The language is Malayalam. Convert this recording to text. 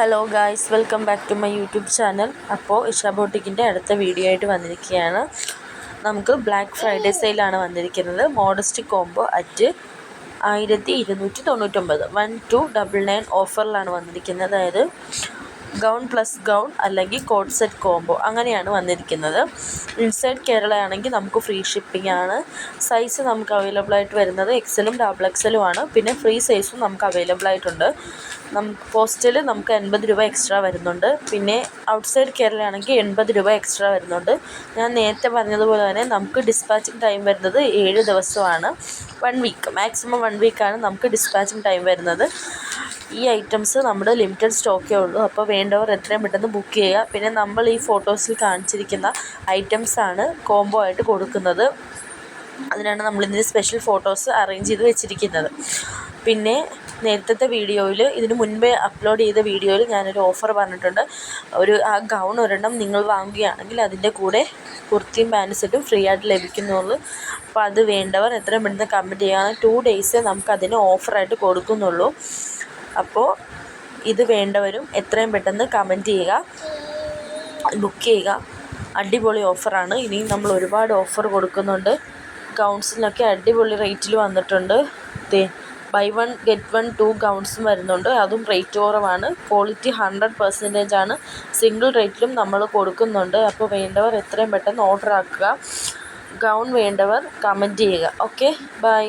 Hello guys welcome back to my YouTube channel. അപ്പോൾ ഇഷ ബോട്ടിക്കിന്റെ അടുത്ത വീഡിയോ ആയിട്ട് വന്നിരിക്കുകയാണ്. നമുക്ക് ബ്ലാക്ക് ഫ്രൈഡേ സെയിലാണ് വന്നിരിക്കുന്നത്. മോഡസ്റ്റ് കോംബോ അറ്റ് ആയിരത്തി ഇരുന്നൂറ്റി തൊണ്ണൂറ്റൊമ്പത്. വൺ ടു ഡബിൾ നയൻ ഓഫറിലാണ് വന്നിരിക്കുന്നത്. അതായത് ഗൗൺ പ്ലസ് ഗൗൺ അല്ലെങ്കിൽ കോട്ട് സെറ്റ് കോംബോ അങ്ങനെയാണ് വന്നിരിക്കുന്നത്. ഇൻസൈഡ് കേരള ആണെങ്കിൽ നമുക്ക് ഫ്രീ ഷിപ്പിംഗ് ആണ്. സൈസ് നമുക്ക് അവൈലബിൾ ആയിട്ട് വരുന്നത് എക്സലും ഡബിൾ എക്സലും ആണ്. പിന്നെ ഫ്രീ സൈസും നമുക്ക് അവൈലബിൾ ആയിട്ടുണ്ട്. നമുക്ക് പോസ്റ്റിൽ നമുക്ക് എൺപത് രൂപ എക്സ്ട്രാ വരുന്നുണ്ട്. പിന്നെ ഔട്ട്സൈഡ് കേരള ആണെങ്കിൽ എൺപത് രൂപ എക്സ്ട്രാ വരുന്നുണ്ട്. ഞാൻ നേരത്തെ പറഞ്ഞതുപോലെ തന്നെ നമുക്ക് ഡിസ്പാച്ചിങ് ടൈം വരുന്നത് ഏഴ് ദിവസമാണ്. വൺ വീക്ക് മാക്സിമം വൺ വീക്കാണ് നമുക്ക് ഡിസ്പാച്ചിങ് ടൈം വരുന്നത്. ഈ ഐറ്റംസ് നമ്മുടെ ലിമിറ്റഡ് സ്റ്റോക്കേ ഉള്ളൂ. അപ്പോൾ വേണ്ടവർ എത്രയും പെട്ടെന്ന് ബുക്ക് ചെയ്യുക. പിന്നെ നമ്മൾ ഈ ഫോട്ടോസിൽ കാണിച്ചിരിക്കുന്ന ഐറ്റംസാണ് കോംബോ ആയിട്ട് കൊടുക്കുന്നത്. അതിനാണ് നമ്മൾ നമ്മളിതിന് സ്പെഷ്യൽ ഫോട്ടോസ് അറേഞ്ച് ചെയ്ത് വെച്ചിരിക്കുന്നത്. പിന്നെ നേരത്തെ വീഡിയോയിൽ ഇതിന് മുൻപേ അപ്ലോഡ് ചെയ്ത വീഡിയോയിൽ ഞാനൊരു ഓഫർ പറഞ്ഞിട്ടുണ്ട്. ഒരു ആ ഗൗൺ ഒരെണ്ണം നിങ്ങൾ വാങ്ങുകയാണെങ്കിൽ അതിന്റെ കൂടെ കുർത്തിയും പാന്റ് സെറ്റും ഫ്രീ ആയിട്ട് ലഭിക്കുന്നുള്ളൂ അപ്പോൾ അത് വേണ്ടവർ എത്രയും പെട്ടെന്ന് കമന്റ് ചെയ്യാൻ ടു ഡേയ്സേ നമുക്ക് അതിന് ഓഫറായിട്ട് കൊടുക്കുന്നുള്ളൂ. അപ്പോൾ ഇത് വേണ്ടവരും എത്രയും പെട്ടെന്ന് കമന്റ് ചെയ്യുക ബുക്ക് ചെയ്യുക. അടിപൊളി ഓഫറാണ് ഇനിയും നമ്മൾ ഒരുപാട് ഓഫർ കൊടുക്കുന്നുണ്ട്. ഗൗൺസിനൊക്കെ അടിപൊളി റേറ്റിൽ വന്നിട്ടുണ്ട്. Buy one get one two ഗൗൺസും വരുന്നുണ്ട്. അതും റേറ്റ് കുറവാണ്. ക്വാളിറ്റി ഹൺഡ്രഡ് പെർസെന്റേജ് ആണ്. സിംഗിൾ റേറ്റിലും നമ്മൾ കൊടുക്കുന്നുണ്ട്. അപ്പോൾ വേണ്ടവർ എത്രയും പെട്ടെന്ന് ഓർഡർ ആക്കുക. ഗൗൺ വേണ്ടവർ കമന്റ് ചെയ്യുക. Okay bye